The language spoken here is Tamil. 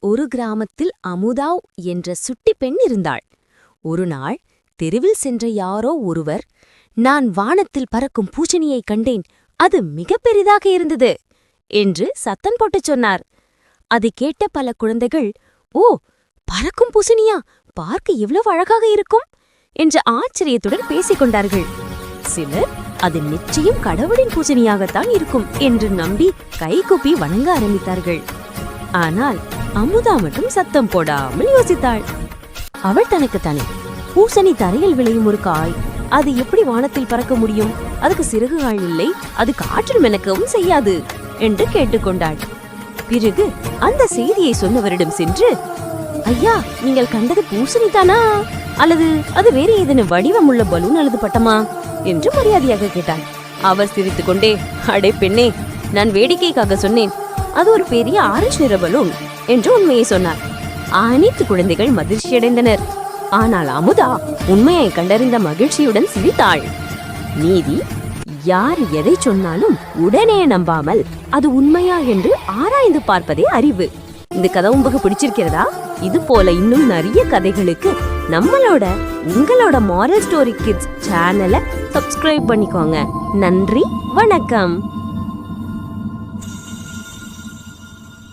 ஒரு கிராமத்தில் அமுதாவ் என்ற சுட்டி பெண் இருந்தாள். ஒரு நாள் தெருவில் சென்ற யாரோ ஒருவர் நான் வானத்தில் பறக்கும் பூச்சணியை கண்டேன் அது மிகப்பெரிதாக இருந்தது என்று சத்தம் போட்டுச் சொன்னார். அதை கேட்ட பல குழந்தைகள் ஓ பறக்கும் பூசணியா? பார்க்க எவ்வளவு அழகாக இருக்கும் என்ற ஆச்சரியத்துடன் பேசிக் கொண்டார்கள். சிலர் அது நிச்சயம் கடவுளின் பூசணியாகத்தான் இருக்கும் என்று நம்பி கைகூப்பி வணங்க ஆரம்பித்தார்கள். ஆனால் அமுதா மட்டும் சத்தம் போடாமல் யோசித்தாள். அவள் தனக்குத்தானே பூசணி தரையில் விளையும் ஒரு காய். அது எப்படி வானத்தில் பறக்க முடியும்? அதுக்கு சிறகுகள் இல்லை. அது காற்றில் மெனக்கவும் செய்யாது என்று கேட்டுக்கொண்டாள். பிறகு அந்த செய்தியை சொன்னவரிடம் சென்று ஐயா நீங்கள் கண்டது பூசணி தானா? அல்லது அது வேறு ஏதேனும் வடிவமுள்ள பலூன் அல்லது பட்டமா? என்று மரியாதையாக கேட்டாள். அவர் சிரித்துக்கொண்டே அடே பெண்ணே நான் வேடிக்கைக்காக சொன்னேன். அது ஒரு பெரிய ஆரஞ்சு நிற பலூன் என்று உண்மையை சொன்னார். அனைத்து குழந்தைகள் மகிழ்ச்சியடைந்தனர். ஆனால் அமுதா உண்மையை கண்டறிந்த மகிழ்ச்சியுடன் சிரித்தாள். நீதி யார் எதை சொன்னாலும் உடனே நம்பாமல் அது உண்மையா என்று ஆராய்ந்து பார்ப்பதே அறிவு. இந்த கதை உங்களுக்கு பிடிச்சிருக்கிறதா? இது போல இன்னும் நிறைய கதைகளுக்கு நம்மளோட உங்களோட மாரல் ஸ்டோரி கிட்ஸ் சேனலை சப்ஸ்கிரைப் பண்ணிக்கோங்க. நன்றி வணக்கம்.